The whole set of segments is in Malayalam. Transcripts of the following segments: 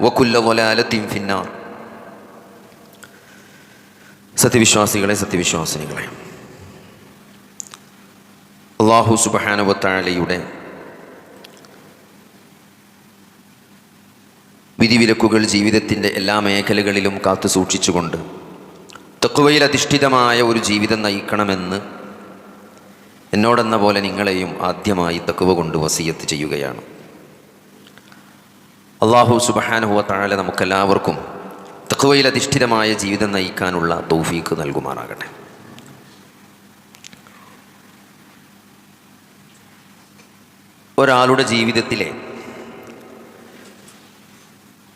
വക്കുല്ല സത്യവിശ്വാസികളെ സത്യവിശ്വാസിനികളെ. അള്ളാഹു സുബാനവത്താലയുടെ വിധിവിലക്കുകൾ ജീവിതത്തിന്റെ എല്ലാ മേഖലകളിലും കാത്തു സൂക്ഷിച്ചുകൊണ്ട് തക്കുവയിൽ അധിഷ്ഠിതമായ ഒരു ജീവിതം നയിക്കണമെന്ന് എന്നോടെന്ന പോലെ നിങ്ങളെയും ആദ്യമായി തക്കുവ കൊണ്ട് വസീയത്ത് ചെയ്യുകയാണ്. അള്ളാഹു സുബഹാനുഹുവ താഴെ നമുക്കെല്ലാവർക്കും തക്കുവയിൽ അധിഷ്ഠിതമായ ജീവിതം നയിക്കാനുള്ള തൗഫീക്ക് നൽകുമാറാകട്ടെ. ഒരാളുടെ ജീവിതത്തിലെ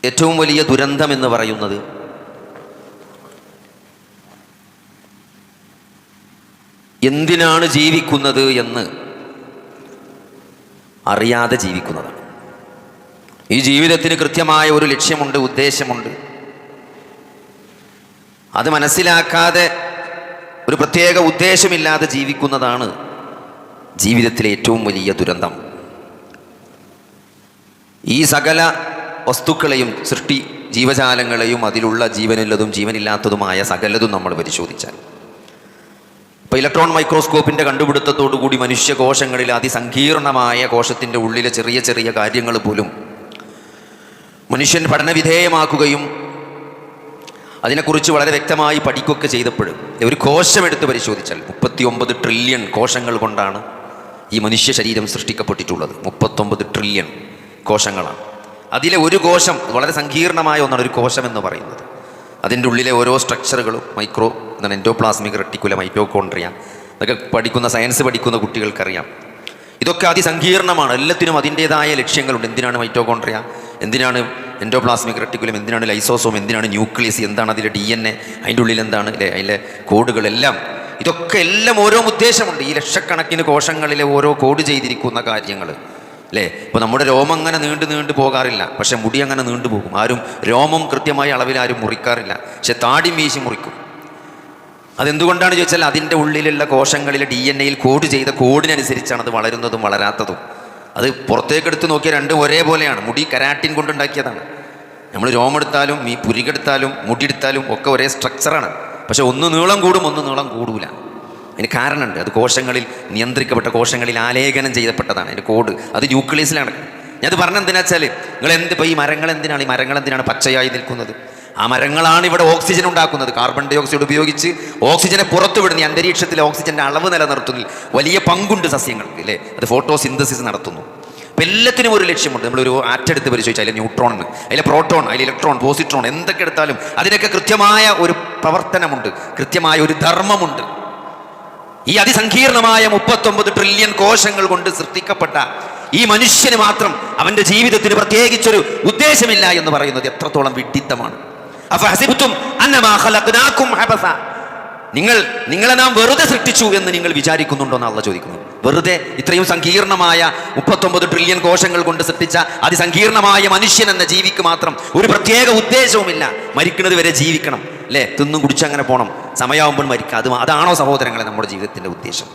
ഏറ്റവും വലിയ ദുരന്തം എന്ന് പറയുന്നത് എന്തിനാണ് ജീവിക്കുന്നത് എന്ന് അറിയാതെ ജീവിക്കുന്നതാണ്. ഈ ജീവിതത്തിന് കൃത്യമായ ഒരു ലക്ഷ്യമുണ്ട് ഉദ്ദേശമുണ്ട്. അത് മനസ്സിലാക്കാതെ ഒരു പ്രത്യേക ഉദ്ദേശമില്ലാതെ ജീവിക്കുന്നതാണ് ജീവിതത്തിലെ ഏറ്റവും വലിയ ദുരന്തം. ഈ സകല വസ്തുക്കളെയും സൃഷ്ടി ജീവജാലങ്ങളെയും അതിലുള്ള ജീവനുള്ളതും ജീവനില്ലാത്തതുമായ സകലതും നമ്മൾ പരിശോധിച്ചാൽ. ഇപ്പോൾ ഇലക്ട്രോൺ മൈക്രോസ്കോപ്പിന്റെ കണ്ടുപിടുത്തത്തോടുകൂടി മനുഷ്യകോശങ്ങളിൽ അതിസങ്കീർണമായ കോശത്തിന്റെ ഉള്ളിലെ ചെറിയ ചെറിയ കാര്യങ്ങൾ പോലും മനുഷ്യൻ പഠനവിധേയമാക്കുകയും അതിനെക്കുറിച്ച് വളരെ വ്യക്തമായി പഠിക്കുകയൊക്കെ ചെയ്തപ്പോൾ ഒരു കോശം എടുത്ത് പരിശോധിച്ചാൽ മുപ്പത്തി ഒമ്പത് ട്രില്യൺ കോശങ്ങൾ കൊണ്ടാണ് ഈ മനുഷ്യ ശരീരം സൃഷ്ടിക്കപ്പെട്ടിട്ടുള്ളത്. മുപ്പത്തൊമ്പത് ട്രില്യൺ കോശങ്ങളാണ്. അതിലെ ഒരു കോശം വളരെ സങ്കീർണമായ ഒന്നാണ് ഒരു കോശം എന്ന് പറയുന്നത്. അതിന്റെ ഉള്ളിലെ ഓരോ സ്ട്രക്ചറുകളും മൈക്രോ എന്താണ് എൻഡോപ്ലാസ്മിക് റെട്ടിക്കുല മൈറ്റോകോൺട്രിയ ഇതൊക്കെ പഠിക്കുന്ന സയൻസ് പഠിക്കുന്ന കുട്ടികൾക്കറിയാം. ഇതൊക്കെ അതിസങ്കീർണമാണ്. എല്ലാത്തിനും അതിന്റേതായ ലക്ഷ്യങ്ങളുണ്ട്. എന്തിനാണ് മൈറ്റോകോൺട്രിയ എന്തിനാണ് എൻഡോപ്ലാസ്മിക് റെട്ടിക്കുലം? എന്തിനാണ് ലൈസോസോം? എന്തിനാണ് ന്യൂക്ലിയസ്? എന്താണ് അതിലെ ഡി എൻ എ? അതിന്റെ ഉള്ളിൽ എന്താണ് അതിലെ കോഡുകളെല്ലാം. ഇതൊക്കെ എല്ലാം ഓരോ ഉദ്ദേശമുണ്ട്. ഈ ലക്ഷക്കണക്കിന് കോശങ്ങളിലെ ഓരോ കോഡ് ചെയ്തിരിക്കുന്ന കാര്യങ്ങൾ അല്ലേ? ഇപ്പോൾ നമ്മുടെ രോമം അങ്ങനെ നീണ്ടു നീണ്ടു പോകാറില്ല. പക്ഷേ മുടി അങ്ങനെ നീണ്ടു പോകും. ആരും രോമം കൃത്യമായ അളവിൽ ആരും മുറിക്കാറില്ല. പക്ഷെ താടി വീശി മുറിക്കും. അതെന്തുകൊണ്ടാണ് ചോദിച്ചാൽ അതിന്റെ ഉള്ളിലുള്ള കോശങ്ങളിൽ ഡി എൻ എയിൽ കോഡ് ചെയ്ത കോഡിനനുസരിച്ചാണ് അത് വളരുന്നതും വളരാത്തതും. അത് പുറത്തേക്ക് എടുത്ത് നോക്കിയാൽ രണ്ടും ഒരേപോലെയാണ്. മുടി കരാട്ടിൻ കൊണ്ടുണ്ടാക്കിയതാണ്. നമ്മൾ രോമെടുത്താലും ഈ പുരികെടുത്താലും മുടിയെടുത്താലും ഒക്കെ ഒരേ സ്ട്രക്ചറാണ് പക്ഷെ ഒന്ന് നീളം കൂടും ഒന്ന് നീളം കൂടൂല. അതിന് കാരണമുണ്ട്. അത് കോശങ്ങളിൽ നിയന്ത്രിക്കപ്പെട്ട കോശങ്ങളിൽ ആലേഖനം ചെയ്യപ്പെട്ടതാണ് അതിന്റെ കോഡ്. അത് ന്യൂക്ലിയസിലാണ്. ഞാനത് പറഞ്ഞെന്തിനാച്ചാൽ എന്തിനാ വെച്ചാൽ നിങ്ങൾ എന്ത് ഇപ്പോൾ ഈ മരങ്ങൾ എന്തിനാണ് ഈ മരങ്ങൾ എന്തിനാണ് പച്ചയായി നിൽക്കുന്നത്? ആ മരങ്ങളാണ് ഇവിടെ ഓക്സിജൻ ഉണ്ടാക്കുന്നത്. കാർബൺ ഡൈ ഓക്സൈഡ് ഉപയോഗിച്ച് ഓക്സിജനെ പുറത്തുവിടുന്ന അന്തരീക്ഷത്തിലെ ഓക്സിജന്റെ അളവ് നിലനിർത്തുന്നതിൽ വലിയ പങ്കുണ്ട് സസ്യങ്ങൾക്ക് അല്ലേ? അത് ഫോട്ടോസിന്തസിസ് നടത്തുന്നു. അപ്പം എല്ലാത്തിനും ഒരു ലക്ഷ്യമുണ്ട്. നമ്മളൊരു ആറ്റെടുത്ത് പരിശോധിച്ചാൽ അതിലെ ന്യൂട്രോൺ അതിലെ പ്രോട്ടോൺ അതിൽ ഇലക്ട്രോൺ പോസിട്രോൺ എന്തൊക്കെ എടുത്താലും അതിനൊക്കെ കൃത്യമായ ഒരു പ്രവർത്തനമുണ്ട്. കൃത്യമായ ഒരു ധർമ്മമുണ്ട്. ഈ അതിസങ്കീർണമായ മുപ്പത്തൊമ്പത് ട്രില്യൺ കോശങ്ങൾ കൊണ്ട് സൃഷ്ടിക്കപ്പെട്ട ഈ മനുഷ്യന് മാത്രം അവന്റെ ജീവിതത്തിന് പ്രത്യേകിച്ചൊരു ഉദ്ദേശമില്ല എന്ന് പറയുന്നത് എത്രത്തോളം വിഡിത്തമാണ് നിങ്ങൾ നിങ്ങളെ നാം വെറുതെ സൃഷ്ടിച്ചു എന്ന് നിങ്ങൾ വിചാരിക്കുന്നുണ്ടോ എന്ന് ചോദിക്കുന്നു വെറുതെ ഇത്രയും സങ്കീർണമായ മുപ്പത്തൊമ്പത് ട്രില്യൺ കോശങ്ങൾ കൊണ്ട് സൃഷ്ടിച്ച അതിസങ്കീർണമായ മനുഷ്യൻ എന്ന ജീവിക്ക് മാത്രം ഒരു പ്രത്യേക ഉദ്ദേശവുമില്ല. മരിക്കുന്നത് വരെ ജീവിക്കണം. അല്ലേ? തിന്നും കുടിച്ച് അങ്ങനെ പോകണം സമയമാകുമ്പോൾ മരിക്കുക അത് അതാണോ സഹോദരങ്ങളെ നമ്മുടെ ജീവിതത്തിന്റെ ഉദ്ദേശം?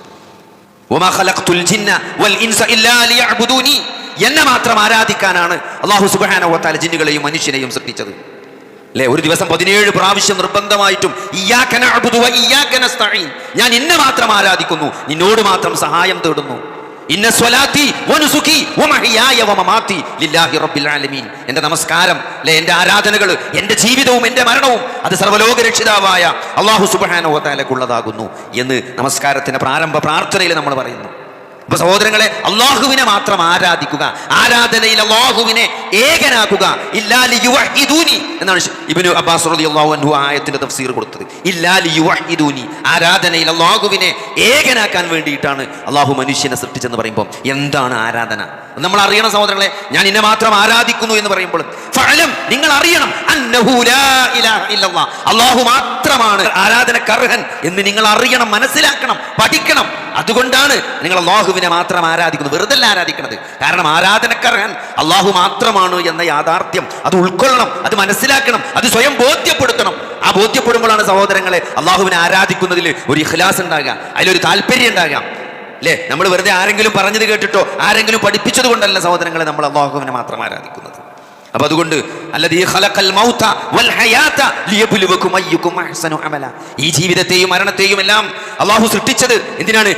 എന്നെ മാത്രം ആരാധിക്കാനാണ് അള്ളാഹു വതആല ജിന്നുകളെയും മനുഷ്യനെയും സൃഷ്ടിച്ചത്. അല്ലേ? ഒരു ദിവസം പതിനേഴ് പ്രാവശ്യം നിർബന്ധമായിട്ടും ഞാൻ ഇന്നെ മാത്രം ആരാധിക്കുന്നു നിന്നോട് മാത്രം സഹായം തേടുന്നു. ഇന്ന സ്വലാത്തി വനുസുഖി ലില്ലാഹി റബ്ബിൽ ആലമീൻ. എന്റെ നമസ്കാരം അല്ലെ? എന്റെ ആരാധനകൾ എന്റെ ജീവിതവും എന്റെ മരണവും അത് സർവലോക രക്ഷിതാവായ അള്ളാഹു സുബ്ഹാനഹു തലക്കുള്ളതാകുന്നു എന്ന് നമസ്കാരത്തിന്റെ പ്രാരംഭ പ്രാർത്ഥനയിൽ നമ്മൾ പറയുന്നു. അപ്പൊ സഹോദരങ്ങളെ അള്ളാഹുവിനെ മാത്രം ആരാധിക്കുക ആരാധനയിൽ അള്ളാഹുവിനെ ഏകനാക്കുക. ഇല്ലാലി യുവഹിദൂനി എന്നാണ് ഇബ്നു അബ്ബാസ് റളിയല്ലാഹു അൻഹു ആയത്തിന്റെ തഫ്സീർ കൊടുത്തത്. ഇല്ലാലി യുവഹിദൂനി ആരാധനയിൽ അള്ളാഹുവിനെ ഏകനാക്കാൻ വേണ്ടിയിട്ടാണ് അള്ളാഹു മനുഷ്യനെ സൃഷ്ടിച്ചെന്ന് പറയുമ്പോൾ എന്താണ് ആരാധന? നമ്മൾ അറിയണം സഹോദരങ്ങളെ ഞാൻ ഇന്നെ മാത്രം ആരാധിക്കുന്നു എന്ന് പറയുമ്പോൾ ഫലം നിങ്ങൾ അറിയണം അള്ളാഹു മാത്രമാണ് ആരാധനക്കർഹൻ എന്ന് നിങ്ങൾ അറിയണം മനസ്സിലാക്കണം പഠിക്കണം. അതുകൊണ്ടാണ് നിങ്ങൾ അള്ളാഹുവിനെ മാത്രം ആരാധിക്കുന്നു. വെറുതെ ആരാധിക്കുന്നത് കാരണം ആരാധനക്കർഹൻ അള്ളാഹു മാത്രമാണ് എന്ന യാഥാർത്ഥ്യം. അത് ഉൾക്കൊള്ളണം അത് മനസ്സിലാക്കണം അത് സ്വയം ബോധ്യപ്പെടുത്തണം. ആ ബോധ്യപ്പെടുമ്പോഴാണ് സഹോദരങ്ങളെ അള്ളാഹുവിനെ ആരാധിക്കുന്നതിൽ ഒരു ഇഖ്ലാസ് ഉണ്ടാകുക അതിലൊരു താല്പര്യം ഉണ്ടാകാം അല്ലേ? നമ്മൾ വെറുതെ ആരെങ്കിലും പറഞ്ഞത് കേട്ടിട്ടോ ആരെങ്കിലും പഠിപ്പിച്ചത് കൊണ്ടല്ല സഹോദരങ്ങളെ നമ്മൾ അള്ളാഹുവിനെ മാത്രം ആരാധിക്കുന്നത്. അപ്പൊ അതുകൊണ്ട് ഈ ജീവിതത്തെയും മരണത്തെയും എല്ലാം അള്ളാഹു സൃഷ്ടിച്ചത് എന്തിനാണ്?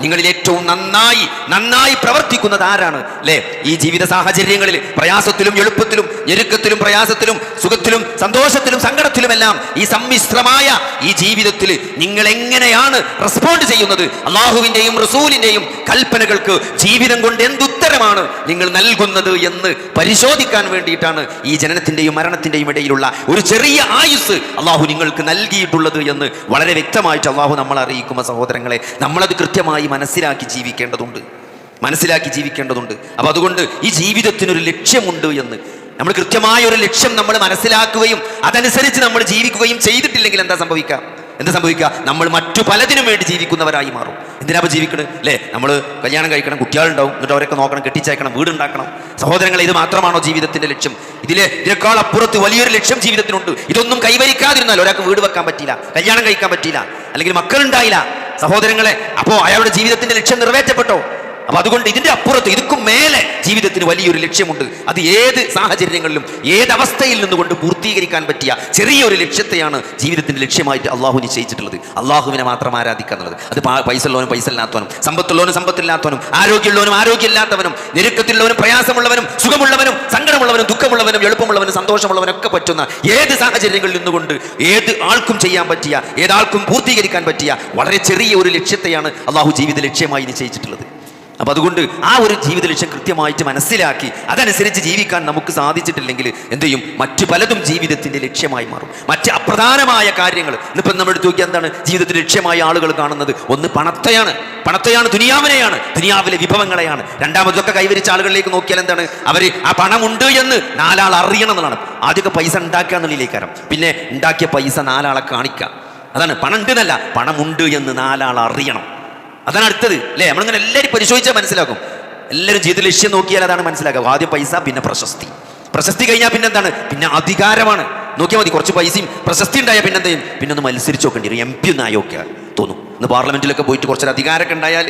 നിങ്ങളിൽ ഏറ്റവും നന്നായി നന്നായി പ്രവർത്തിക്കുന്നത് ആരാണ്? അല്ലേ ഈ ജീവിത സാഹചര്യങ്ങളിൽ പ്രയാസത്തിലും എളുപ്പത്തിലും ഞെരുക്കത്തിലും പ്രയാസത്തിലും സുഖത്തിലും സന്തോഷത്തിലും സങ്കടത്തിലുമെല്ലാം ഈ സമ്മിശ്രമായ ഈ ജീവിതത്തിൽ നിങ്ങൾ എങ്ങനെയാണ് റെസ്പോണ്ട് ചെയ്യുന്നത്? അള്ളാഹുവിന്റെയും റസൂലിന്റെയും കൽപ്പനകൾക്ക് ജീവിതം കൊണ്ട് എന്തുത്തരമാണ് നിങ്ങൾ നൽകുന്നത് എന്ന് പരിശോധിക്കാൻ വേണ്ടിയിട്ടാണ് ഈ ജനനത്തിന്റെയും മരണത്തിന്റെയും ഇടയിലുള്ള ഒരു ചെറിയ ആയുസ് അള്ളാഹു നിങ്ങൾക്ക് നൽകിയിട്ടുള്ളത് എന്ന് വളരെ വ്യക്തമായിട്ട് അള്ളാഹു നമ്മൾ അറിയിക്കുമ്പോൾ സഹോദരങ്ങളെ നമ്മളത് കൃത്യമായി മനസ്സിലാക്കി ജീവിക്കേണ്ടതുണ്ട്. മനസ്സിലാക്കി ജീവിക്കേണ്ടതുണ്ട്. അപ്പോൾ അതുകൊണ്ട് ഈ ജീവിതത്തിനൊരു ലക്ഷ്യമുണ്ട് എന്ന്. നമ്മൾ കൃത്യമായ ഒരു ലക്ഷ്യം നമ്മൾ മനസ്സിലാക്കുകയും അതനുസരിച്ച് നമ്മൾ ജീവിക്കുകയും ചെയ്തിട്ടില്ലെങ്കിൽ എന്താ സംഭവിക്കുക? എന്താ സംഭവിക്കുക? നമ്മൾ മറ്റു പലതിനും വേണ്ടി ജീവിക്കുന്നവരായി മാറും. എന്തിനാ ജീവിക്കണത് അല്ലേ? നമ്മൾ കല്യാണം കഴിക്കണം കുട്ടികളുണ്ടാവും എന്നിട്ട് അവരൊക്കെ നോക്കണം കെട്ടിച്ചയക്കണം വീടുണ്ടാക്കണം. സഹോദരങ്ങളെ ഇത് മാത്രമാണോ ജീവിതത്തിന്റെ ലക്ഷ്യം? ഇതിലെ ഇതിനേക്കാൾ അപ്പുറത്ത് വലിയൊരു ലക്ഷ്യം ജീവിതത്തിനുണ്ട്. ഇതൊന്നും കൈവരിക്കാതിരുന്നാൽ ഒരാൾക്ക് വീട് വെക്കാൻ പറ്റില്ല കല്യാണം കഴിക്കാൻ പറ്റില്ല അല്ലെങ്കിൽ മക്കളുണ്ടായില്ല. സഹോദരങ്ങളെ അപ്പോൾ അയാളുടെ ജീവിതത്തിന്റെ ലക്ഷ്യം നിറവേറ്റപ്പെട്ടോ? അപ്പൊ അതുകൊണ്ട് ഇതിന്റെ അപ്പുറത്ത് ഇതുക്കും മേലെ ജീവിതത്തിന് വലിയൊരു ലക്ഷ്യമുണ്ട്. അത് ഏത് സാഹചര്യങ്ങളിലും ഏത് അവസ്ഥയിൽ നിന്നുകൊണ്ട് പൂർത്തീകരിക്കാൻ പറ്റിയ ചെറിയൊരു ലക്ഷ്യത്തെയാണ് ജീവിതത്തിന്റെ ലക്ഷ്യമായിട്ട് അള്ളാഹു നിശ്ചയിച്ചിട്ടുള്ളത് അള്ളാഹുവിനെ മാത്രം ആരാധിക്കുക എന്നുള്ളത്. അത് പൈസ ഉള്ളവനും പൈസ ഇല്ലാത്തവനും സമ്പത്തുള്ളവനും സമ്പത്തില്ലാത്തവനും ആരോഗ്യമുള്ളവനും ആരോഗ്യമില്ലാത്തവനും ഞെരുക്കത്തിലുള്ളവനും പ്രയാസമുള്ളവനും സുഖമുള്ളവനും സങ്കടമുള്ളവനും ദുഃഖമുള്ളവനും എളുപ്പമുള്ളവനും സന്തോഷമുള്ളവനും ഒക്കെ പറ്റുന്ന ഏത് സാഹചര്യങ്ങളിൽ നിന്നുകൊണ്ട് ഏത് ആൾക്കും ചെയ്യാൻ പറ്റിയ ഏതാൾക്കും പൂർത്തീകരിക്കാൻ പറ്റിയ വളരെ ചെറിയ ഒരു ലക്ഷ്യത്തെയാണ് അള്ളാഹു ജീവിത ലക്ഷ്യമായി നിശ്ചയിച്ചിട്ടുള്ളത് അപ്പൊ അതുകൊണ്ട് ആ ഒരു ജീവിത ലക്ഷ്യം കൃത്യമായിട്ട് മനസ്സിലാക്കി അതനുസരിച്ച് ജീവിക്കാൻ നമുക്ക് സാധിച്ചിട്ടില്ലെങ്കിൽ എന്ത് ചെയ്യും? മറ്റു പലതും ജീവിതത്തിന്റെ ലക്ഷ്യമായി മാറും. മറ്റ് അപ്രധാനമായ കാര്യങ്ങൾ. ഇന്നിപ്പം നമ്മൾ എടുത്തു നോക്കിയാൽ എന്താണ്? ജീവിതത്തിന്റെ ലക്ഷ്യമായ ആളുകൾ കാണുന്നത്. ഒന്ന് പണത്തെയാണ്. പണത്തെയാണ് ദുനിയാവിനെയാണ്. ദുനിയാവിലെ വിഭവങ്ങളെയാണ്. രണ്ടാമതൊക്കെ കൈവരിച്ച ആളുകളിലേക്ക് നോക്കിയാൽ എന്താണ്? അവർ ആ പണമുണ്ട് എന്ന് നാലാൾ അറിയണം എന്നുള്ളതാണ്. ആദ്യമൊക്കെ പൈസ ഉണ്ടാക്കുക എന്നുള്ളിലേക്കാരം പിന്നെ ഉണ്ടാക്കിയ പൈസ നാലാളെ കാണിക്കുക. അതാണ് പണം ഉണ്ട് എന്നല്ല പണമുണ്ട് എന്ന് നാലാൾ അറിയണം. അതാണ് അടുത്തത് അല്ലേ? നമ്മളിങ്ങനെ എല്ലാവരും പരിശോധിച്ചാൽ മനസ്സിലാക്കും. എല്ലാവരും ജീവിത ലക്ഷ്യം നോക്കിയാൽ അതാണ് മനസ്സിലാക്കുക ആദ്യം പൈസ പിന്നെ പ്രശസ്തി. പ്രശസ്തി കഴിഞ്ഞാൽ പിന്നെ എന്താണ്? പിന്നെ അധികാരമാണ്. നോക്കിയാൽ മതി കുറച്ച് പൈസയും പ്രശസ്തി ഉണ്ടായാൽ പിന്നെ എന്ത് ചെയ്യും? പിന്നെ ഒന്ന് മത്സരിച്ച് നോക്കേണ്ടി വരും. എം പി ഒന്ന് ആയോക്കെ തോന്നും. ഇന്ന് പാർലമെന്റിലൊക്കെ പോയിട്ട് കുറച്ചൊരു അധികാരമൊക്കെ ഉണ്ടായാൽ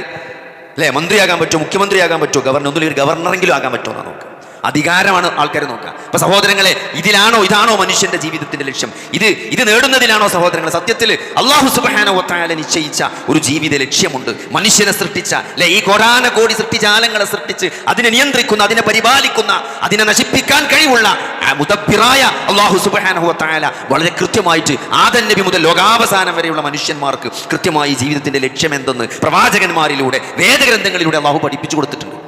അല്ലേ? മന്ത്രിയാകാൻ പറ്റുമോ? മുഖ്യമന്ത്രിയാകാൻ പറ്റുമോ? ഗവർണർ ഒന്നുമില്ല ഒരു ഗവർണറെങ്കിലും ആകാൻ പറ്റുമോ എന്നാ നോക്കുക അധികാരമാണ് ആൾക്കാർ നോക്കുക. അപ്പൊ സഹോദരങ്ങളെ ഇതിലാണോ ഇതാണോ മനുഷ്യന്റെ ജീവിതത്തിന്റെ ലക്ഷ്യം? ഇത് ഇത് നേടുന്നതിലാണോ സഹോദരങ്ങളെ? സത്യത്തിൽ അള്ളാഹു സുബാന നിശ്ചയിച്ച ഒരു ജീവിത ലക്ഷ്യമുണ്ട്. മനുഷ്യനെ സൃഷ്ടിച്ച അല്ലെ ഈ കോടാന കോടി സൃഷ്ടിജാലങ്ങളെ സൃഷ്ടിച്ച് അതിനെ നിയന്ത്രിക്കുന്ന അതിനെ പരിപാലിക്കുന്ന അതിനെ നശിപ്പിക്കാൻ കഴിവുള്ള മുതബിറായ അള്ളാഹു സുബാന ഒത്തായാല വളരെ കൃത്യമായിട്ട് ആദൻ നബി മുതൽ ലോകാവസാനം വരെയുള്ള മനുഷ്യന്മാർക്ക് കൃത്യമായി ജീവിതത്തിന്റെ ലക്ഷ്യം എന്തെന്ന് പ്രവാചകന്മാരിലൂടെ വേദഗ്രന്ഥങ്ങളിലൂടെ അള്ളാഹു പഠിപ്പിച്ചു കൊടുത്തിട്ടുണ്ട്.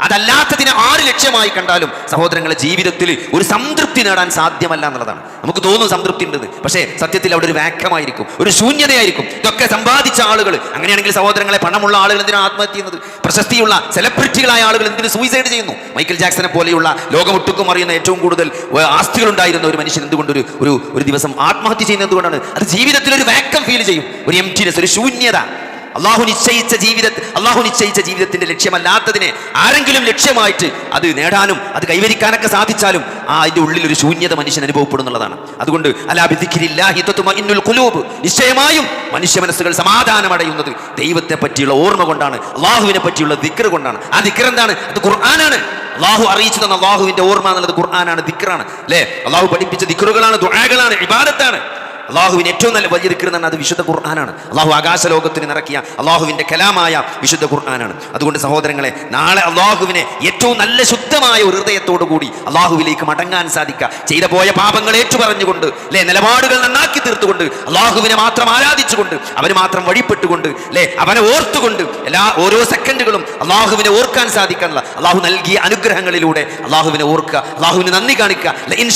അതല്ലാത്തതിനെ ആറ് ലക്ഷ്യമായി കണ്ടാലും സഹോദരങ്ങളെ ജീവിതത്തിൽ ഒരു സംതൃപ്തി നേടാൻ സാധ്യമല്ല എന്നുള്ളതാണ്. നമുക്ക് തോന്നും സംതൃപ്തി ഉണ്ടെന്ന്. പക്ഷേ സത്യത്തിൽ അവിടെ ഒരു വാക്യമായിരിക്കും ഒരു ശൂന്യതയായിരിക്കും. ഇതൊക്കെ സമ്പാദിച്ച ആളുകൾ അങ്ങനെയാണെങ്കിൽ സഹോദരങ്ങളെ പണമുള്ള ആളുകൾ എന്തിനാണ് ആത്മഹത്യ ചെയ്യുന്നത്? പ്രശസ്തിയുള്ള സെലിബ്രിറ്റികളായ ആളുകൾ എന്തിനു സൂയിസൈഡ് ചെയ്യുന്നു? മൈക്കൽ ജാക്സനെ പോലെയുള്ള ലോകമൊട്ടുക്കും അറിയുന്ന ഏറ്റവും കൂടുതൽ ആസ്തികൾ ഉണ്ടായിരുന്ന ഒരു മനുഷ്യൻ എന്തുകൊണ്ട് ഒരു ഒരു ഒരു ദിവസം ആത്മഹത്യ ചെയ്യുന്നത് എന്തുകൊണ്ടാണ്? അത് ജീവിതത്തിൽ ഒരു വാക്കം ഫീൽ ചെയ്യും. ഒരു എംറ്റിനെസ് ഒരു ശൂന്യത. അള്ളാഹു നിശ്ചയിച്ച ജീവിത അള്ളാഹു നിശ്ചയിച്ച ജീവിതത്തിന്റെ ലക്ഷ്യമല്ലാത്തതിനെ ആരെങ്കിലും ലക്ഷ്യമായിട്ട് അത് നേടാനും അത് കൈവരിക്കാനൊക്കെ സാധിച്ചാലും ആ അതിന്റെ ഉള്ളിൽ ഒരു ശൂന്യത മനുഷ്യൻ അനുഭവപ്പെടുന്നുള്ളതാണ്. അതുകൊണ്ട് ഖുലൂബ്. നിശ്ചയമായും മനുഷ്യ മനസ്സുകൾ സമാധാനം അടയുന്നത് ദൈവത്തെ പറ്റിയുള്ള ഓർമ്മ കൊണ്ടാണ് അള്ളാഹുവിനെ പറ്റിയുള്ള ദിക്കർ കൊണ്ടാണ്. ആ ദിക്കർ എന്താണ്? അത് ഖുർആനാണ്. അള്ളാഹു അറിയിച്ചു തന്ന അള്ളാഹുവിന്റെ ഓർമ്മ എന്നുള്ളത് ഖുർആനാണ് ദിക്കറാണ് അല്ലേ? അള്ളാഹു പഠിപ്പിച്ച ദിക്കറുകളാണ് ദുആകളാണ് ഇബാദത്താണ്. അള്ളാഹുവിന് ഏറ്റവും നല്ല വലിയ അത് വിശുദ്ധ ഖുർആനാണ്. അള്ളാഹു ആകാശ ലോകത്തിന് നിറക്കിയ അള്ളാഹുവിന്റെ കലാമായ വിശുദ്ധ ഖുർആനാണ്. അതുകൊണ്ട് സഹോദരങ്ങളെ നാളെ അള്ളാഹുവിനെ ഏറ്റവും നല്ല ശുദ്ധമായ ഒരു ഹൃദയത്തോടു കൂടി അള്ളാഹുവിലേക്ക് മടങ്ങാൻ സാധിക്കുക. ചെയ്ത പോയ പാപങ്ങൾ ഏറ്റുപറഞ്ഞുകൊണ്ട് അല്ലെ നിലപാടുകൾ നന്നാക്കി തീർത്തുകൊണ്ട് അള്ളാഹുവിനെ മാത്രം ആരാധിച്ചുകൊണ്ട് അവന് മാത്രം വഴിപ്പെട്ടുകൊണ്ട് അല്ലെ അവനെ ഓർത്തുകൊണ്ട് എല്ലാ ഓരോ സെക്കൻഡുകളും അള്ളാഹുവിനെ ഓർക്കാൻ സാധിക്കാനുള്ള അള്ളാഹു നൽകിയ അനുഗ്രഹങ്ങളിലൂടെ അള്ളാഹുവിനെ ഓർക്കുക അള്ളാഹുവിന് നന്ദി കാണിക്കുക. ഇൻ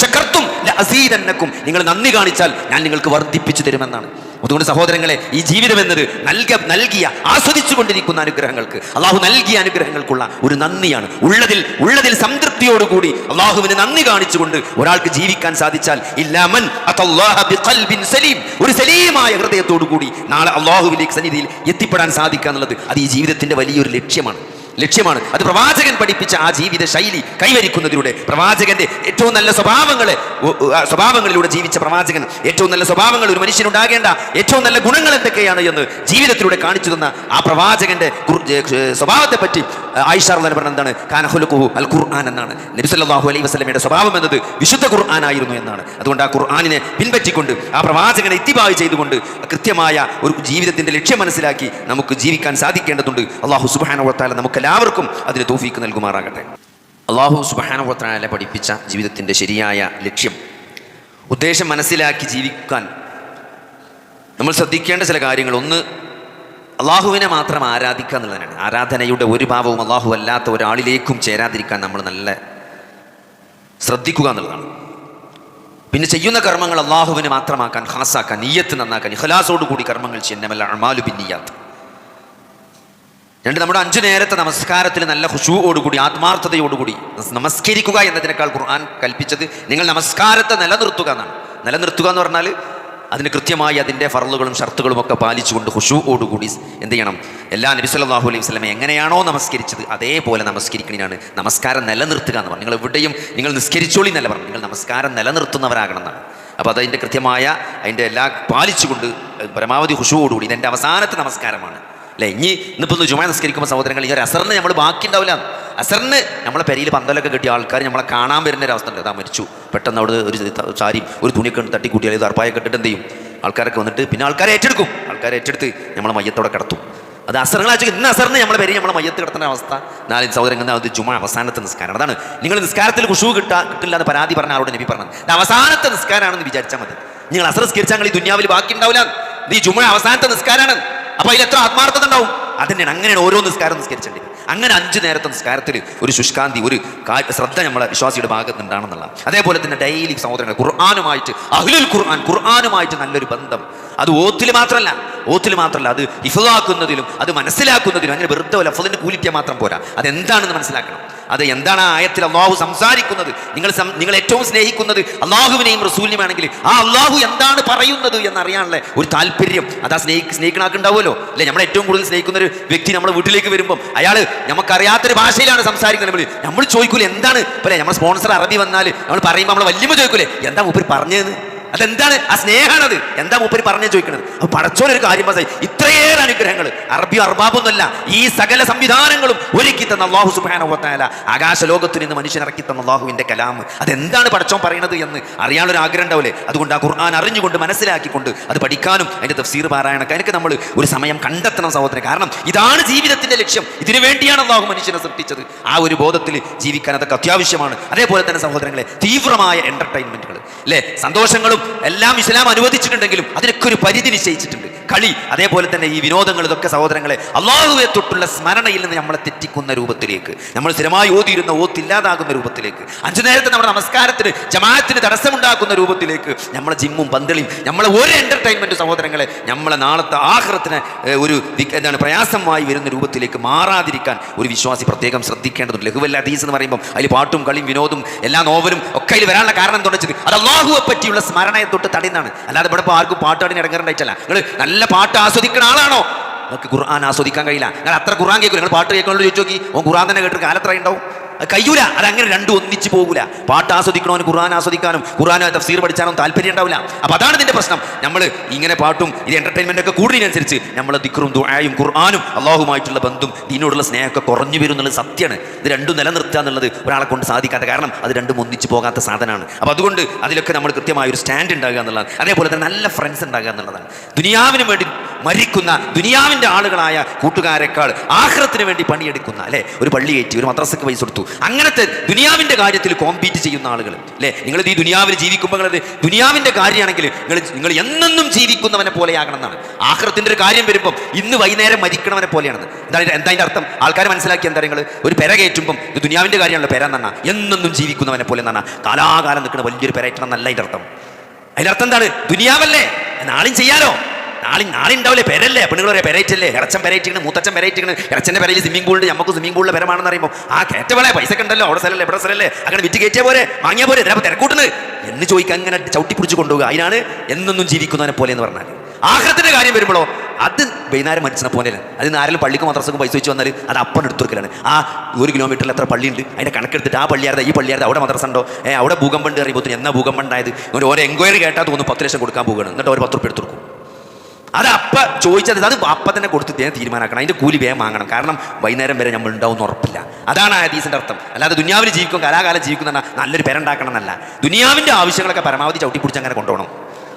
നിങ്ങൾ നന്ദി കാണിച്ചാൽ ഞാൻ നിങ്ങൾക്ക് വർദ്ധിപ്പിച്ചു തരുമെന്നാണ്. അതുകൊണ്ട് സഹോദരങ്ങളെ ഈ ജീവിതം എന്നത് നൽക നൽകിയ ആസ്വദിച്ചു കൊണ്ടിരിക്കുന്ന അനുഗ്രഹങ്ങൾക്ക് അള്ളാഹു നൽകിയ അനുഗ്രഹങ്ങൾക്കുള്ള ഒരു നന്ദിയാണ്. ഉള്ളതിൽ ഉള്ളതിൽ സംതൃപ്തിയോടുകൂടി അള്ളാഹുവിന് നന്ദി കാണിച്ചുകൊണ്ട് ഒരാൾക്ക് ജീവിക്കാൻ സാധിച്ചാൽ ഇല്ലാമൻ സലീം. ഒരു സലീമായ ഹൃദയത്തോടു കൂടി നാളെ അള്ളാഹുവിലേക്ക് സന്നിധിയിൽ എത്തിപ്പെടാൻ സാധിക്കുക എന്നുള്ളത് അത് ഈ ജീവിതത്തിന്റെ വലിയൊരു ലക്ഷ്യമാണ്. ലക്ഷ്യമാണ്. അത് പ്രവാചകൻ പഠിപ്പിച്ച ആ ജീവിത ശൈലി കൈവരിക്കുന്നതിലൂടെ പ്രവാചകന്റെ ഏറ്റവും നല്ല സ്വഭാവങ്ങളെ സ്വഭാവങ്ങളിലൂടെ ജീവിച്ച പ്രവാചകൻ ഏറ്റവും നല്ല സ്വഭാവങ്ങൾ ഒരു മനുഷ്യനുണ്ടാകേണ്ട ഏറ്റവും നല്ല ഗുണങ്ങൾ എന്തൊക്കെയാണ് എന്ന് ജീവിതത്തിലൂടെ കാണിച്ചു തന്ന ആ പ്രവാചകന്റെ സ്വഭാവത്തെ പറ്റി ആയിഷാർ പറഞ്ഞ എന്താണ് കാനഹുലുഖുഹു അൽ ഖുർആൻ എന്നാണ്. നബി സല്ലല്ലാഹു അലൈഹി വസല്ലമയുടെ സ്വഭാവം എന്നത് വിശുദ്ധ ഖുർആൻ ആയിരുന്നു എന്നാണ്. അതുകൊണ്ട് ആ ഖുർആാനിനെ പിൻപറ്റിക്കൊണ്ട് ആ പ്രവാചകനെ ഇത്തിബായി ചെയ്തുകൊണ്ട് കൃത്യമായ ഒരു ജീവിതത്തിന്റെ ലക്ഷ്യം മനസ്സിലാക്കി നമുക്ക് ജീവിക്കാൻ സാധിക്കേണ്ടതുണ്ട്. അള്ളാഹു സുബാനുവത്താല നമുക്ക് എല്ലാവർക്കും അതിന് തോഫീക്ക് നൽകുമാറാകട്ടെ. അള്ളാഹു സുബാനുവത്താല പഠിപ്പിച്ച ജീവിതത്തിന്റെ ശരിയായ ലക്ഷ്യം ഉദ്ദേശം മനസ്സിലാക്കി ജീവിക്കാൻ. നമ്മൾ ശ്രദ്ധിക്കേണ്ട ചില കാര്യങ്ങൾ. ഒന്ന് അള്ളാഹുവിനെ മാത്രം ആരാധിക്കുക എന്നുള്ളതാണ്. ആരാധനയുടെ ഒരു ഭാവവും അള്ളാഹു അല്ലാത്ത ഒരാളിലേക്കും ചേരാതിരിക്കാൻ നമ്മൾ നല്ല ശ്രദ്ധിക്കുക എന്നുള്ളതാണ്. പിന്നെ ചെയ്യുന്ന കർമ്മങ്ങൾ അള്ളാഹുവിനെ മാത്രമാക്കാൻ ഹാസാക്കാൻ നീയത്ത് നന്നാക്കാൻ ഇഹലാസോട് കൂടി കർമ്മങ്ങൾ ചെയ്യുന്നമല്ല അമാലു ബിന്നിയാത്ത് രണ്ട് നമ്മുടെ അഞ്ചു നേരത്തെ നമസ്കാരത്തിൽ നല്ല ഹുഷുവോടുകൂടി ആത്മാർത്ഥതയോടുകൂടി നമസ്കരിക്കുക എന്നതിനേക്കാൾ ഖുർആൻ കൽപ്പിച്ചത് നിങ്ങൾ നമസ്കാരത്തെ നിലനിർത്തുക എന്നാണ്. നിലനിർത്തുക എന്ന് പറഞ്ഞാൽ അതിന് കൃത്യമായി അതിന്റെ ഫറലുകളും ഷർത്തുകളും ഒക്കെ പാലിച്ചുകൊണ്ട് ഹുഷുവോടുകൂടി എന്ത് ചെയ്യണം? എല്ലാ നബി സല്ലല്ലാഹു അലൈഹി വസ്ലമെ എങ്ങനെയാണോ നമസ്കരിച്ചത് അതേപോലെ നമസ്കരിക്കണിനാണ്. നമസ്കാരം നിലനിർത്തുക എന്ന് പറഞ്ഞു. നിങ്ങൾ എവിടെയും നിങ്ങൾ നിസ്കരിച്ചോളി എന്നല്ല പറഞ്ഞു. നിങ്ങൾ നമസ്കാരം നിലനിർത്തുന്നവരാകണം എന്നാണ്. അപ്പോൾ അതതിന്റെ കൃത്യമായ അതിന്റെ എല്ലാ പാലിച്ചുകൊണ്ട് പരമാവധി ഹുഷുവോടുകൂടി ഇതെന്റെ അവസാനത്തെ നമസ്കാരമാണ്. അല്ലേ ഇനി ഇന്നിപ്പോൾ ജുമാ നിസ്കരിക്കുമ്പോൾ സഹോദരങ്ങൾ ഈ ഒരു അസറിന് നമ്മൾ ബാക്കി ഉണ്ടാവില്ല അസറിന് നമ്മളെ പെരിയിൽ പന്തലൊക്കെ കിട്ടിയ ആൾക്കാർ നമ്മളെ കാണാൻ വരുന്ന ഒരു അവസ്ഥ ഉണ്ട് അതാ മരിച്ചു. പെട്ടെന്ന് അവിടെ ഒരു സാരിയും സാരി ഒരു തുണിയൊക്കെ തട്ടിക്കൂട്ടിയാൽ ഇത് അർപ്പായ ഇട്ടിട്ട് എന്ത് ചെയ്യും? ആൾക്കാരൊക്കെ വന്നിട്ട് പിന്നെ ആൾക്കാരെ ഏറ്റെടുക്കും. ആൾക്കാരെ ഏറ്റെടുത്ത് നമ്മളെ മയ്യത്തോടെ കിടത്തും. അത് അസറുകളാച്ചു ഇന്ന് അസറിന് നമ്മളെ പേര് നമ്മളെ മയ്യത്ത് കിടത്തുന്ന അവസ്ഥ. നാല് സഹോദരങ്ങൾ അത് ജുമാ അവസാനത്തെ നിസ്കാരം അതാണ്. നിങ്ങൾ നിസ്കാരത്തിൽ കുഷു കിട്ടാ കിട്ടില്ല എന്ന് പരാതി പറഞ്ഞ ആരോട് നബി പറഞ്ഞത്. അവസാനത്തെ നിസ്കാരമാണെന്ന് വിചാരിച്ചാൽ മതി. നിങ്ങൾ അസർ നിസ്കരിച്ചാൽ നിങ്ങൾ ഈ ദുന്യാവിൽ ബാക്കി ഉണ്ടാവില്ല ഇത് ഈ ജുമാ അവസാനത്തെ നിസ്കാരമാണ് അപ്പൊ അതിൽ എത്ര ആത്മാർത്ഥത ഉണ്ടാവും അതന്നെയാണ് അങ്ങനെയാണ് ഓരോ നിസ്കാരം നിസ്കരിച്ചിട്ടുണ്ട് അങ്ങനെ അഞ്ച് നേരത്തെ നിസ്കാരത്തിൽ ഒരു ശുഷ്കാന്തി ഒരു ശ്രദ്ധ നമ്മളെ വിശ്വാസിയുടെ ഭാഗത്ത് ഉണ്ടാണെന്നുള്ള അതേപോലെ തന്നെ ഡെയിലി സഹോദരങ്ങൾ ഖുർആാനുമായിട്ട് അഹ്ലുൽ ഖുർആൻ ഖുർആാനുമായിട്ട് നല്ലൊരു ബന്ധം. അത് ഓത്തിൽ മാത്രമല്ല ഓത്തിൽ മാത്രമല്ല അത് ഇഫാക്കുന്നതിലും അത് മനസ്സിലാക്കുന്നതിലും അങ്ങനെ വെറുതെ ലഫലിന്റെ കൂലിക്കാൻ മാത്രം പോരാ. അതെന്താണെന്ന് മനസ്സിലാക്കണം. അത് എന്താണ് ആയത്തിൽ അള്ളാഹു സംസാരിക്കുന്നത്? നിങ്ങൾ നിങ്ങൾ ഏറ്റവും സ്നേഹിക്കുന്നത് അള്ളാഹുവിനെയും റസൂലിനുമാണെങ്കിൽ ആ അള്ളാഹു എന്താണ് പറയുന്നത് എന്നറിയാനുള്ള ഒരു താല്പര്യം. അത് ആ സ്നേഹി സ്നേഹിക്കണാക്കുണ്ടാവുമല്ലോ. അല്ലെ? നമ്മൾ ഏറ്റവും കൂടുതൽ സ്നേഹിക്കുന്ന ഒരു വ്യക്തി നമ്മുടെ വീട്ടിലേക്ക് വരുമ്പോൾ അയാൾ നമുക്കറിയാത്തൊരു ഭാഷയിലാണ് സംസാരിക്കുന്നത്. നമ്മൾ നമ്മൾ ചോദിക്കൂലേ എന്താണ്? ഇപ്പോൾ നമ്മൾ സ്പോൺസർ അറബി വന്നാൽ നമ്മൾ പറയുമ്പോൾ നമ്മൾ വല്യമ്മ ചോദിക്കൂലേ എന്താ ഉപരി പറഞ്ഞതെന്ന് അതെന്താണ്? ആ സ്നേഹമാണത് എന്താ മൂപ്പര് പറഞ്ഞു ചോദിക്കുന്നത് അപ്പൊ പടച്ചോനൊരു കാര്യം മനസ്സിലായി ഇത്രയേറെ അനുഗ്രഹങ്ങൾ. അറബി അർബാബൊന്നുമല്ല ഈ സകല സംവിധാനങ്ങളും ഒരുക്കി തന്ന അള്ളാഹു സുബാന ആകാശ ലോകത്ത് നിന്ന് മനുഷ്യൻ ഇറക്കി തന്ന അള്ളാഹുവിന്റെ കലാം. അതെന്താണ് പടച്ചോൻ പറയുന്നത് എന്ന് അറിയാനൊരു ആഗ്രഹം ഉണ്ടാവില്ലേ? അതുകൊണ്ട് ആ ഖുർആൻ അറിഞ്ഞുകൊണ്ട് മനസ്സിലാക്കിക്കൊണ്ട് അത് പഠിക്കാനും അതിന്റെ തഫ്സീർ പാരായണക്കാൻ അതിനൊക്കെ നമ്മൾ ഒരു സമയം കണ്ടെത്തണം സഹോദരൻ. കാരണം ഇതാണ് ജീവിതത്തിന്റെ ലക്ഷ്യം. ഇതിനു വേണ്ടിയാണ് അള്ളാഹു മനുഷ്യനെ സൃഷ്ടിച്ചത്. ആ ഒരു ബോധത്തിൽ ജീവിക്കാൻ അതൊക്കെ അത്യാവശ്യമാണ്. അതേപോലെ തന്നെ സഹോദരങ്ങളെ തീവ്രമായ എന്റർടൈൻമെന്റുകൾ അല്ലേ സന്തോഷങ്ങളും എല്ലാം ഇസ്ലാം അനുവദിച്ചിട്ടുണ്ടെങ്കിലും അതിനൊക്കെ ഒരു പരിധി നിശ്ചയിച്ചിട്ടുണ്ട്. കളി അതേപോലെ തന്നെ ഈ വിനോദങ്ങൾ ഇതൊക്കെ സഹോദരങ്ങളെ അള്ളാഹുവെ തൊട്ടുള്ള സ്മരണയിൽ നിന്ന് നമ്മളെ തെറ്റിക്കുന്ന രൂപത്തിലേക്ക് നമ്മൾ സ്ഥിരമായി ഓതിയിരുന്ന ഓത്തില്ലാതാകുന്ന രൂപത്തിലേക്ക് അഞ്ചു നേരത്തെ നമ്മുടെ നമസ്കാരത്തിന് ജമാഅത്തിന് തടസ്സമുണ്ടാക്കുന്ന രൂപത്തിലേക്ക് നമ്മളെ ജിമ്മും പന്തളിയും നമ്മളെ ഒരു എന്റർടൈൻമെന്റ് സഹോദരങ്ങളെ നമ്മളെ നാളത്തെ ആഹ്റത്തിന് ഒരു എന്താണ് പ്രയാസമായി വരുന്ന രൂപത്തിലേക്ക് മാറാതിരിക്കാൻ ഒരു വിശ്വാസി പ്രത്യേകം ശ്രദ്ധിക്കേണ്ടതുണ്ട്. ലഘുവല്ല ഹദീസ് എന്ന് പറയുമ്പോൾ അതിൽ പാട്ടും കളിയും വിനോദവും എല്ലാ നോവലും ഒക്കെ അതിൽ വരാനുള്ള കാരണം തുടച്ചത് അത് അള്ളാഹുവെ പറ്റിയുള്ള സ്മരണയെ തൊട്ട് തടയുന്നതാണ് അല്ലാതെ ഇവിടെ ഇപ്പോൾ ആർക്കും പാട്ട് പാടി ഇടങ്ങാറുണ്ടായിട്ടല്ല നിങ്ങൾ നല്ല പാട്ട് ആസ്വദിക്കുന്ന ആളാണോ? നിങ്ങൾക്ക് ഖുർആൻ ആസ്വദിക്കാൻ കഴിയില്ല. നിങ്ങൾ അത്ര ഖുർആൻ കേൾക്കും നിങ്ങൾ പാട്ട് കേൾക്കുന്നോട് ചോദിച്ചു നോക്കി. ഓൻ ഖുർആൻ തന്നെ കേട്ടിട്ട് കാലത്ര ഉണ്ടാവും. കഴിയൂല അത് അങ്ങനെ രണ്ടും ഒന്നിച്ച് പോകൂല. പാട്ട് ആസ്വദിക്കണവന് ഖുർആൻ ആസ്വദിക്കാനും ഖുർആൻ തഫ്സീർ പഠിച്ചാനും താല്പര്യം ഉണ്ടാവില്ല. അപ്പൊ അതാണ് ഇതിന്റെ പ്രശ്നം. നമ്മൾ ഇങ്ങനെ പാട്ടും ഇത് എന്റർടൈൻമെന്റ് ഒക്കെ കൂടുന്നതിനനുസരിച്ച് നമ്മൾ ദിക്റും ദുആയും ഖുർആാനും അള്ളാഹുമായിട്ടുള്ള ബന്ധം ദീനോടുള്ള സ്നേഹമൊക്കെ കുറഞ്ഞു വരും എന്നുള്ളത് സത്യമാണ്. ഇത് രണ്ടും നിലനിർത്തുക എന്നുള്ളത് ഒരാളെ കൊണ്ട് സാധിക്കാത്ത കാരണം അത് രണ്ടും ഒന്നിച്ച് പോകാത്ത സാധനമാണ്. അപ്പോൾ അതുകൊണ്ട് അതിലൊക്കെ നമ്മൾ കൃത്യമായ ഒരു സ്റ്റാൻഡ് ഉണ്ടാകുക എന്നുള്ളതാണ്. അതേപോലെ തന്നെ നല്ല ഫ്രണ്ട്സ് ഉണ്ടാകുക എന്നുള്ളതാണ്. ദുനിയാവിന് വേണ്ടി മരിക്കുന്ന ദുനിയാവിന്റെ ആളുകളായ കൂട്ടുകാരെക്കാൾ ആഹ്റത്തിന് വേണ്ടി പണിയെടുക്കുന്ന അല്ലേ? ഒരു പള്ളി കയറ്റി ഒരു മദ്രസക്ക് പൈസ കൊടുത്തു. അങ്ങനത്തെ ദുനിയാവിന്റെ കാര്യത്തിൽ കോമ്പീറ്റ് ചെയ്യുന്ന ആളുകൾ അല്ലേ? നിങ്ങൾ ഈ ദുനിയാവിൽ ജീവിക്കുമ്പോൾ നിങ്ങളത് ദുനിയാവിന്റെ കാര്യമാണെങ്കിൽ നിങ്ങൾ നിങ്ങൾ എന്നെന്നും ജീവിക്കുന്നവനെ പോലെയാകണം എന്നാണ് ആഹ്റത്തിന്റെ ഒരു കാര്യം വരുമ്പം ഇന്ന് വൈകുന്നേരം മരിക്കണവനെ പോലെയാണ് എന്താണ് എന്താ അതിന്റെ അർത്ഥം? ആൾക്കാർ മനസ്സിലാക്കി എന്താ നിങ്ങൾ ഒരു പെര കയറ്റുമ്പം ഇത് ദുനിയാവിന്റെ കാര്യമാണല്ലോ പെര എന്നാണ്. എന്നെന്നും ജീവിക്കുന്നവനെ പോലെ എന്നാണ്. കാലാകാലം നിൽക്കുന്ന വലിയൊരു പെരയറ്റണം എന്നല്ല അതിന്റെ അർത്ഥം. അതിന്റെ അർത്ഥം എന്താണ്? ദുനിയാവല്ലേ? നാളെയും ചെയ്യാലോ? നാളെ ഉണ്ടാവില്ലേ പെരല്ലേ? പെണ്ണുങ്ങൾ പറയാം പെരയിറ്റല്ലേ ഇറച്ചൻ പെരയിട്ടിങ്ങനെ മൂത്തച്ഛൻ പെരയിട്ടിങ്ങനെ ഇറച്ചന്റെ പെരയിൽ സ്വിമ്മിംഗ് പൂളിൽ നമുക്ക് സ്വിമ്മിംഗ് പൂളിലെ പെരമാണെന്ന് പറയുമ്പോൾ ആ കയറ്റവളെ പൈസ കണ്ടല്ലോ അവിടെ സ്ഥലമല്ലേ ഇവിടെ സ്ഥലമല്ലേ അങ്ങനെ വിറ്റ് കയറ്റിയ പോലെ വാങ്ങിയ പോലെ ഇതിനപ്പോൾ തിരക്കൂട്ടുന്നത്. എന്ന് ചോദിക്കാൻ അങ്ങനെ ചവിട്ടി പിടിച്ച് കൊണ്ടുപോകുക അതിനാണ് എന്നൊന്നും ജീവിക്കുന്നവനെ പോലെ എന്ന് പറഞ്ഞാൽ ആഹ്ലത്തിന്റെ കാര്യം വരുമ്പോഴോ അത് വൈകുന്നേരം മനുഷ്യനെ പോലെ അതിന് ആരെങ്കിലും പള്ളിക്ക് മദ്രസക്കും പൈസ വെച്ച് വന്നാൽ അത് അപ്പം എടുത്തുവെക്കലാണ് ആ ഒരു കിലോമീറ്ററിൽ എത്ര പള്ളിയുണ്ട്? അതിന്റെ കണക്കെടുത്തിട്ട് ആ പള്ളിയാരുടെ ഈ പള്ളിയാരുടെ അവിടെ മദ്രസ ഉണ്ടോ? ഏ അവിടെ ഭൂകമ്പം ഉണ്ട് അറിയുമ്പോൾ എന്നാ ഭൂകമ്പം ഉണ്ടായത്? ഒരു ഓരോ എൻക്വയറി കേട്ടാൽ തോന്നുന്നു പത്ത് ലക്ഷം കൊടുക്കാൻ പോകുകയാണ് എന്നിട്ട് ഒരു പത്ത് റുപ്യ എടുത്തു കൊടുക്കും. അത് അപ്പ ചോദിച്ചത് അത് അപ്പ തന്നെ കൊടുത്ത് ഞാൻ തീരുമാനമാക്കണം അതിന്റെ കൂലി വേഗം വാങ്ങണം. കാരണം വൈകുന്നേരം വരെ നമ്മൾ ഉണ്ടാവും ഉറപ്പില്ല. അതാണ് ഹദീസിന്റെ അർത്ഥം. അല്ലാതെ ദുനിയാവിൽ ജീവിക്കും കലാകാലം ജീവിക്കുന്ന നല്ലൊരു പേരുണ്ടാക്കണം എന്നല്ല. ദുനിയാവിന്റെ ആവശ്യങ്ങളൊക്കെ പരമാവധി ചവിട്ടി പിടിച്ച് അങ്ങനെ കൊണ്ടുപോകണം.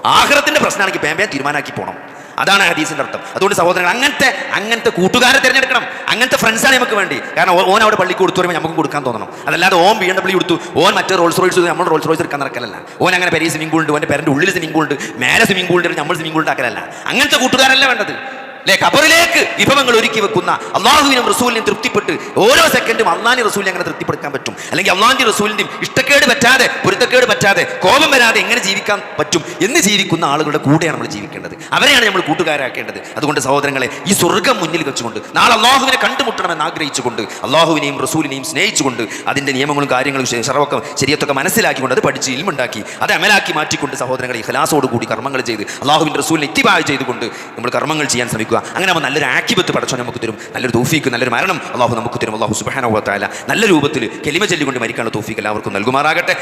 ആഹ്റത്തിന്റെ പ്രശ്നമാണെങ്കിൽ പേമ്പേ തീരുമാനമാക്കി പോകണം. അതാണ് ഹദീസിന്റെ അർത്ഥം. അതുകൊണ്ട് സഹോദരങ്ങൾ അങ്ങനത്തെ അങ്ങനത്തെ കൂട്ടുകാരെ തിരഞ്ഞെടുക്കണം. അങ്ങനത്തെ ഫ്രണ്ട്സാണ് നമുക്ക് വേണ്ടി. കാരണം ഓൻ അവിടെ പള്ളിക്ക് കൊടുത്തു വരുമ്പോൾ നമുക്ക് കൊടുക്കാൻ തോന്നണം. അതല്ലാതെ ഓൻ ബി എം ഡബ്ല്യൂ കൊടുത്തു ഓൻ മറ്റേ റോൾസ് റോയ്സ് നമ്മൾ റോൾസ് റോയ്സ് എടുക്കാൻ നടക്കലല്ല. ഓൻ അങ്ങനെ പെരിയ സ്വിമ്മിംഗ് പൂൾ ഉണ്ട് ഓന്റെ പേരന്റെ ഉള്ളിൽ സ്വിമ്മിംഗ് പൂൾ ഉണ്ട് മേലെ സ്വിമ്മിംഗ് പൂൾ ഉണ്ട് നമ്മൾ സ്വിമ്മിംഗ് പൂൾ ഉണ്ടാക്കലല്ല. അങ്ങനത്തെ കൂട്ടുകാരല്ല വേണ്ടത്? അല്ലെ ഖബറിലേക്ക് വിഭവങ്ങൾ ഒരുക്കി വെക്കുന്ന അള്ളാഹുവിനും റസൂലിനും തൃപ്തിപ്പെട്ട് ഓരോ സെക്കൻഡും അള്ളാഹി റസൂലിനെ അങ്ങനെ തൃപ്തിപ്പെടുത്താൻ പറ്റും? അല്ലെങ്കിൽ അള്ളാഹിന്റെ റസൂലിന്റെയും ഇഷ്ടക്കേട് പറ്റാതെ പൊരുത്തക്കേട് പറ്റാതെ കോപം വരാതെ എങ്ങനെ ജീവിക്കാൻ പറ്റും എന്ന് ജീവിക്കുന്ന ആളുകളുടെ കൂടെയാണ് നമ്മൾ ജീവിക്കേണ്ടത്. അവരെയാണ് നമ്മൾ കൂട്ടുകാരാക്കേണ്ടത്. അതുകൊണ്ട് സഹോദരങ്ങളെ ഈ സ്വർഗം മുന്നിൽ വെച്ചുകൊണ്ട് നാളെ അള്ളാഹുവിനെ കണ്ടുമുട്ടണമെന്ന് ആഗ്രഹിച്ചുകൊണ്ട് അള്ളാഹുവിനെയും റസൂലിനെയും സ്നേഹിച്ചുകൊണ്ട് അതിന്റെ നിയമങ്ങളും കാര്യങ്ങളും ശരവൊക്കെ ശരിയത്തൊക്കെ മനസ്സിലാക്കിക്കൊണ്ട് അത് പഠിച്ച് ഇൽമുണ്ടാക്കി അത് അമലാക്കി മാറ്റിക്കൊണ്ട് സഹോദരങ്ങളെ ഹലാസോടുകൂടി കൂടി കർമ്മങ്ങൾ ചെയ്ത് അള്ളാഹുവിന്റെ റസൂലിനെ ഇത്തിബായ് ചെയ്തുകൊണ്ട് നമ്മൾ കർമ്മങ്ങൾ ചെയ്യാൻ ശ്രമിക്കുക അങ്ങനെ നമ്മൾ നല്ലൊരു ആക്കിബത്ത് പടച്ചോ നമുക്ക് തരും. നല്ലൊരു തൂഫീക്ക് നല്ലൊരു മരണം അള്ളാഹു നമുക്ക് തരും. അള്ളാഹു സുബാന നല്ല രൂപത്തിൽ കെലിമ ചൊല്ലിക്കൊണ്ട് മരിക്കാനുള്ള തൂഫീക്ക് എല്ലാവർക്കും നൽകുമാറാകട്ടെ.